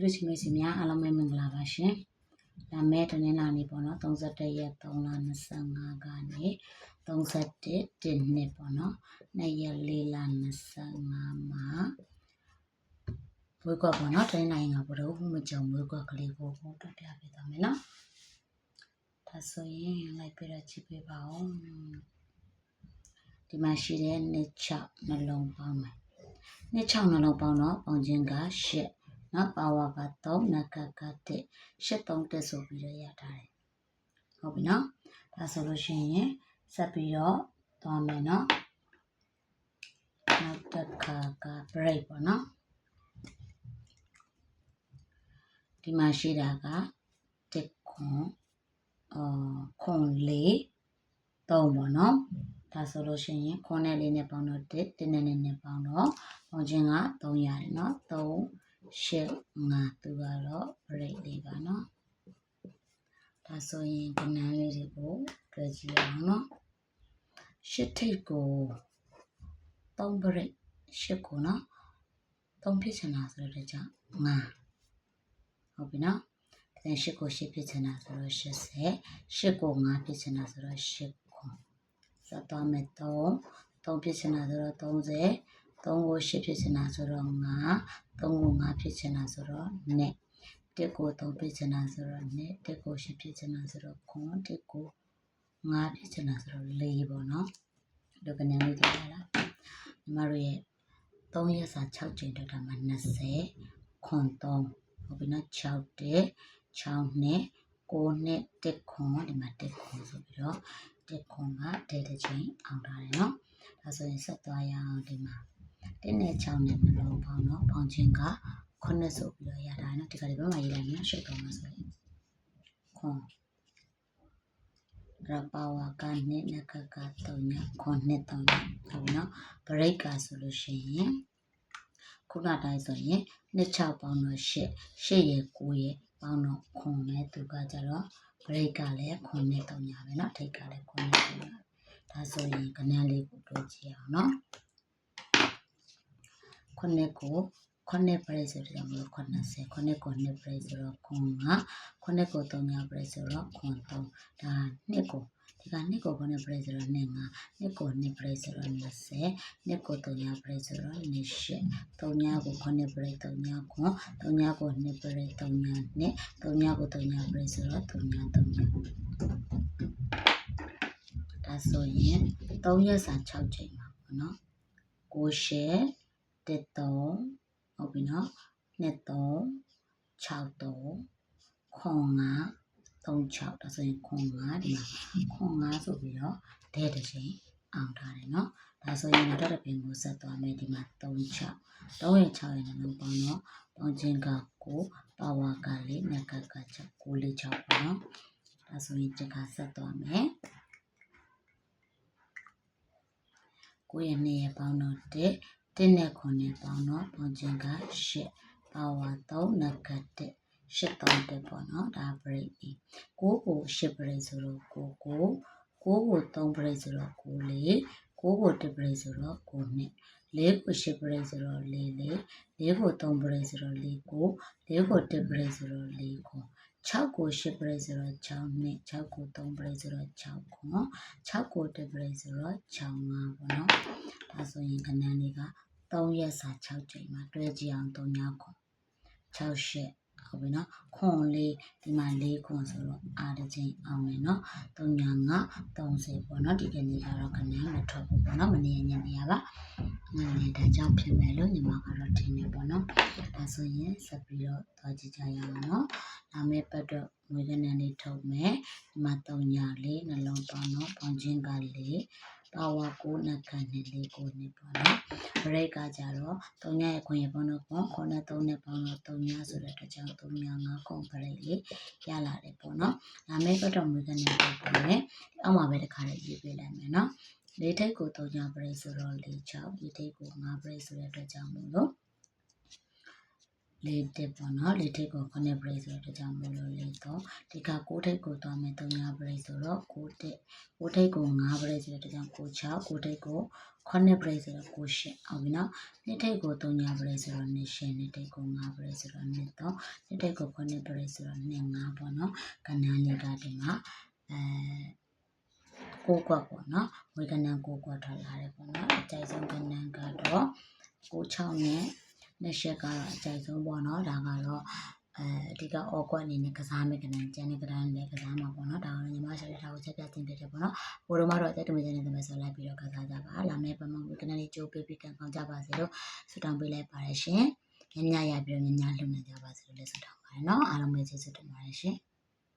ပရိသတ်မိတ်ဆွေများအားလုံးပဲမင်္ဂလာပါရှင်။ဒါမဲ့တနင်္လာနေ့ပေါ့နော်31ရက်3လ25ကနေ31တင်နှစ်ပေါ့နော်2ရက်4လ25မှာဝေကွက်ပေါ့နော်တနင်္လာနေ့ကဘုရားမကြုံဝေကွက်ကလေးကိုပို့တက်ပြပေးသွားမယ်နော်။ဒါဆိုရင်လိုက်ပြတော့ကြည့်ပေးပါဦး။ဒီမှာရှိတဲ့နှစ်6နှလုံးပေါင်းမယ်။နှစ်6နှလုံးပေါင်းတော့ပေါင်းခြင်းက8 နော်ပါဝါက3နကက1 83တက်ဆိုပြီးတော့ရထားတယ်ဟုတ်ပြီနော်ဒါဆိုလို့ရှိရင်ဆက်ပြီးတော့သွားမယ်နော်နောက်တစ်ခါက break ပေါ့နော်ဒီမှာရှိတာကတစ်ခွန်အာခွန်လေး3ပေါ့နော်ဒါဆိုလို့ရှိရင်ခွန်နဲ့လေးနဲ့ပေါင်းတော့1 1နဲ့နဲ့ပေါင်းတော့ပေါင်းခြင်းက3ရတယ်နော်3 ရှစ်ငါသူကတော့ break လေးပါနော်ဒါဆိုရင်ကဏ္ဍလေးတွေကိုတွဲကြည့်အောင်နော်ရှစ်ထိပ်ကို3 break ရှစ်ကိုနော်3ဖြစ်ချင်တာဆိုတော့ကြောင့်ငါဟုတ်ပြီနော်ဒါရှစ်ကိုရှစ်ဖြစ်ချင်တာဆိုတော့80ရှစ်ကို5ဖြစ်ချင်တာဆိုတော့10ဆက်သွားမယ်3 3ဖြစ်ချင်တာဆိုတော့30 3ကို8ဖြစ်ချင်တာဆိုတော့5 3ကို5ဖြစ်ချင်တာဆိုတော့နဲ့1ကို3ဖြစ်ချင်တာဆိုတော့နဲ့1ကို8ဖြစ်ချင်တာဆိုတော့ခွန်1ကို5ဖြစ်ချင်တာဆိုတော့4ပေါ့နော်ဒီကနေ့လေးတွေ့ရလားညီမတို့ရဲ့3ရက်စာ6ချိန်တွေ့တာမှာ20ခွန်3ဟုတ်ပြီနော်6တဲ့6နဲ့9နဲ့1ခွန်ဒီမှာ1ခွန်ဆိုပြီးတော့1ခွန်ကတဲ့တဲ့ချိန်အောင်ထားတယ်နော်ဒါဆိုရင်ဆက်သွားရအောင်ဒီမှာ 1နဲ့6နဲ့နှလုံးပေါင်းတော့ပေါင်းခြင်းက9ဆိုပြီးတော့ရတာနော်ဒီကလေးဘက်မှာရေးလိုက်မယ်ရှုပ်တော့မှာဆိုရင်ခွန်ရပါဝါကနှစ်နကက3ညခွန်နှစ်3ညဟုတ်ပြီနော်ဘရိတ်ကဆိုလို့ရှိရင်ခုနတိုင်းဆိုရင်နှစ်6ပေါင်းတော့8 8ရဲ့9ရဲ့ပေါင်းတော့ခွန်နဲ့သူကကြတော့ဘရိတ်ကလည်းခွန်နဲ့3ညပဲနော်ထိတ်ကလည်းခွန်နဲ့3ညဒါဆိုရင်ကဏ္ဍလေးကိုတွေ့ကြည့်အောင်နော် ခုနှစ်ကိုခုနှစ်ပရိဆိုတော့မလို့90ခုနှစ်ကိုနှစ်ပရိဆိုတော့ခွန်ကခုနှစ်ကို3ညပရိဆိုတော့ခွန်3ဒါနှစ်ကိုဒီကနှစ်ကိုခုနှစ်ပရိဆိုတော့နှစ်ငါနှစ်ကိုနှစ်ပရိဆိုတော့20နှစ်ကို3ညပရိဆိုတော့နှစ်ရှစ်3ညကိုခုနှစ်ပရိ3ညခွန်3ညကိုနှစ်ပရိ3ညနှစ်3ညကို3ညပရိဆိုတော့3ည3ညဒါဆိုရင်3ရက်စာ6ချိန်ပါပေါ့နော်ကိုရှယ် တစ်သုံးဟုတ်ပြီနော်နှစ်သုံး6သုံးခွန်ငါ36ဒါဆိုရင်ခွန်ငါဒီမှာခွန်ငါဆိုပြီးတော့ဒဲတစ်ချိန်အောင်ထားတယ်နော်ဒါဆိုရင်တော့တစ်ပင်ကိုဆက်သွားမယ်ဒီမှာ36 3ရဲ့6ရဲ့နှလုံးပေါင်းတော့ပေါင်းခြင်းကကိုပါဝါကလေးနက်ကက6 9လေး6ပေါ့နော်ဒါဆိုရင်တခါဆက်သွားမယ်ကိုရဲ့နှစ်ရဲ့ပေါင်းတော့1 တစ်နဲ့ခုနှစ်ပေါင်းတော့ပေါင်းခြင်းက8ပါဝါ3နဂတ်1 8တောင်းတက်ပေါ့နော်ဒါ break ပြီ6ကို8 break ဆိုတော့9 9 9ကို3 break ဆိုတော့9 4 9ကို1 break ဆိုတော့9နှစ်4ကို8 break ဆိုတော့4 4 4ကို3 break ဆိုတော့4 9 4ကို1 break ဆိုတော့4 9 6ကို8 break ဆိုတော့6နှစ်6ကို3 break ဆိုတော့6ခွန်6ကို1 break ဆိုတော့6 5ပေါ့နော်ဒါဆိုရင်ခဏလေးက 3ရက်စာ6ချိန်မှာတွဲကြည့်အောင်3ညခွန်6ရှက်ဟုတ်ပြီနော်ခွန်လေးဒီမှာ၄ခွန်ဆိုတော့အားတစ်ချိန်အောင်မယ်နော်3ညငါ30ပေါ့နော်ဒီကနေ့ကတော့ခဏမထွက်ဘူးပေါ့နော်မနေညနေရပါညနေဒါကြောင့်ဖြစ်မယ်လို့ညီမကတော့ထင်နေပေါ့နော်ဒါဆိုရင်ဆက်ပြီးတော့သွားကြည့်ကြရအောင်နော်နာမည်ပတ်တော့ငွေကနေလေးထုတ်မယ်ဒီမှာ3ညလေးနှလုံးပေါင်းတော့ပေါင်းခြင်းကလေးပါဝါကိုနက်ကန်နဲ့လေးကိုနေပေါ့နော် ဘရိတ်ကကြတော့3ညရဲ့ခွင့်ရပေါင်းတော့ခွန်ခွန်နဲ့3နဲ့ပေါင်းတော့3ညဆိုတဲ့အတွက်ကြောင့်3ည5ခွန်ဘရိတ်လေးရလာတယ်ပေါ့နော်နာမည်ပတ်တော့ငွေကနေလေးပေါ့မယ်အောက်မှာပဲတစ်ခါလေးရေးပေးလိုက်မယ်နော်လေးထိတ်ကို3ညဘရိတ်ဆိုတော့4 6လေးထိတ်ကို5ဘရိတ်ဆိုတဲ့အတွက်ကြောင့်မို့လို့ လေးတစ်ပေါ့နော်လေးတစ်ကို9 break ဆိုတော့ကြောင့်မလို့လေးတော့ဒီက6ထိပ်ကိုသွားမယ်3 break ဆိုတော့6တစ်6ထိပ်ကို5 break ဆိုတော့ကြောင့်6 6 6ထိပ်ကို9 break ဆိုတော့9ရှင်းအောင်ပြီနော်နှစ်ထိပ်ကို3 break ဆိုတော့2ရှင်းနှစ်ထိပ်ကို5 break ဆိုတော့2တော့နှစ်ထိပ်ကို9 break ဆိုတော့2 5ပေါ့နော်ကဏ္ဍလေးကဒီမှာအဲကိုကွက်ပေါ့နော်ဝေကနံကိုကွက်ထွက်လာတယ်ပေါ့နော်အကြိုက်ဆုံးကဏ္ဍကတော့ကို6နဲ့ နှစ်ရှက်ကတော့အကြိုက်ဆုံးပေါ့နော်ဒါကတော့အဲအဓိကအော်ကွက်အနေနဲ့ကစားမယ်ကဏ္ဍကျန်တဲ့ကဏ္ဍလည်းကစားမှာပေါ့နော်ဒါကတော့ညီမရှာတဲ့ထားကိုချက်ပြတင်ပြတယ်ပေါ့နော်ဘိုးတော်မတော့တက်တမီတဲ့နေသမီးဆိုလိုက်ပြီးတော့ကစားကြပါလာမယ့်ပမဝေကနံလေးကြိုးပေးပြီးကံကောင်းကြပါစေလို့ဆုတောင်းပေးလိုက်ပါတယ်ရှင်ညညရပြီးတော့ညညလှူနေကြပါစေလို့လည်းဆုတောင်းပါတယ်နော်အားလုံးပဲကျေးဇူးတင်ပါတယ်ရှင်